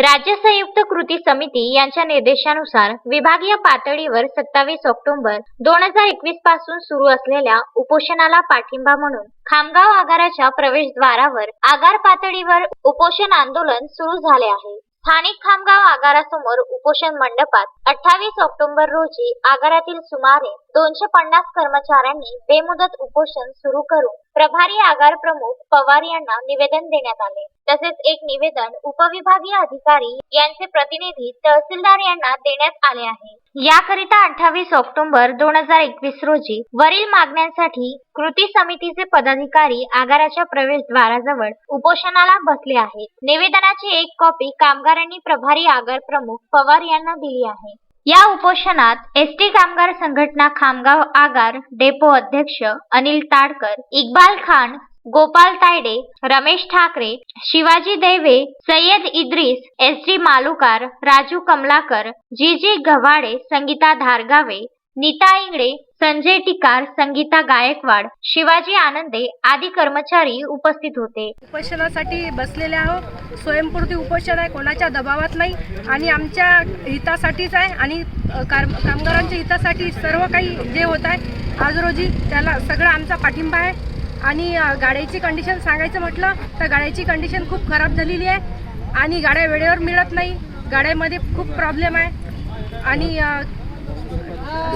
राज्य संयुक्त कृती समिती यांच्या निर्देशानुसार विभागीय पातळीवर सत्तावीस ऑक्टोबर दोन हजार एकवीसपासून सुरू असलेल्या उपोषणाला पाठिंबा म्हणून खामगाव आगाराच्या प्रवेशद्वारावर आगार पातळीवर उपोषण आंदोलन सुरू झाले आहे. स्थानिक खामगाव आगारासमोर उपोषण मंडपात अठ्ठावीस ऑक्टोबर रोजी आगारातील सुमारे दोनशे पन्नास कर्मचाऱ्यांनी बेमुदत उपोषण सुरू करून प्रभारी आगार प्रमुख पवार यांना निवेदन देण्यात आले. तसेच एक निवेदन उपविभागीय अधिकारी यांचे प्रतिनिधी तहसीलदार यांना देण्यात आले आहे. याकरिता अठ्ठावीस ऑक्टोबर दोन हजार एकवीस रोजी वरील मागण्यांसाठी कृती समितीचे पदाधिकारी आगाराच्या प्रवेशद्वाराजवळ उपोषणाला बसले आहेत. निवेदनाची एक कॉपी कामगारांनी प्रभारी आगार प्रमुख पवार यांना दिली आहे. या उपोषणात एस टी कामगार संघटना खामगाव आगार डेपो अध्यक्ष Anil ताडकर Iqbal Khan Gopal Tayde Ramesh Thakare Shivaji Deve Sayyad Idris S D Malukar Raju Kamalakar G G Gavhade Sangeeta Dhargave Neeta Ingde Sanjay Tikar Sangeeta Gaikwad Shivaji Anande आदी कर्मचारी उपस्थित होते. उपोषणासाठी बसलेले आहो स्वयंपूर्ती उपोषण आहे कोणाच्या दबावात नाही. आणि आमच्या हितासाठीच आहे आणि कामगारांच्या हितासाठी सर्व काही जे होत आहे आज रोजी त्याला सगळं आमचा पाठिंबा आहे. आणि गाड्याची कंडिशन सांगायचं म्हटलं तर गाड्याची कंडिशन खूप खराब झालेली आहे आणि गाड्या वेळेवर मिळत नाही. गाड्यामध्ये खूप प्रॉब्लेम आहे आणि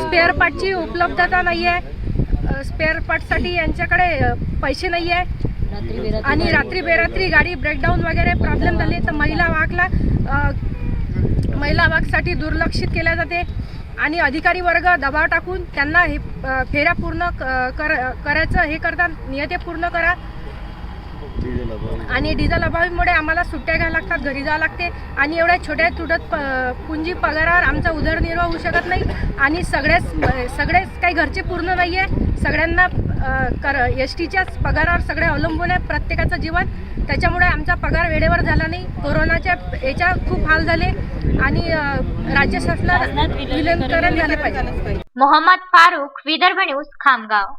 स्पेअर पार्टची उपलब्धता नाही आहे स्पेअर पार्टसाठी यांच्याकडे पैसे नाही आहे आणि रात्री बेरात्री गाडी ब्रेकडाऊन वगैरे प्रॉब्लेम झाले तर महिला अ, महिला वाहकसाठी दुर्लक्षित केल्या जाते. आणि अधिकारी वर्ग दबाव टाकून त्यांना हे फेऱ्या पूर्ण क- कर करायचं हे करतात नियते पूर्ण करा. आणि डिझेल अभावीमुळे आम्हाला सुट्ट्या घ्यायला लागतात घरी जावं लागते. आणि एवढ्या छोट्या तुटत प पुंजी पगारावर आमचा उदरनिर्वाह होऊ शकत नाही. आणि सगळ्याच सगळेच काही घरचे पूर्ण नाही आहे सगळ्यांना कर एस टीच्याच पगारावर सगळे अवलंबून आहे प्रत्येकाचं जीवन. त्याच्यामुळे आमचा पगार वेळेवर झाला नाही. कोरोनाच्या याच्या खूप हाल झाले. आणि राज्य शासनात विलीनीकरण झालं पाहिजे. मोहम्मद फारुख विदर्भ न्यूज खामगाव.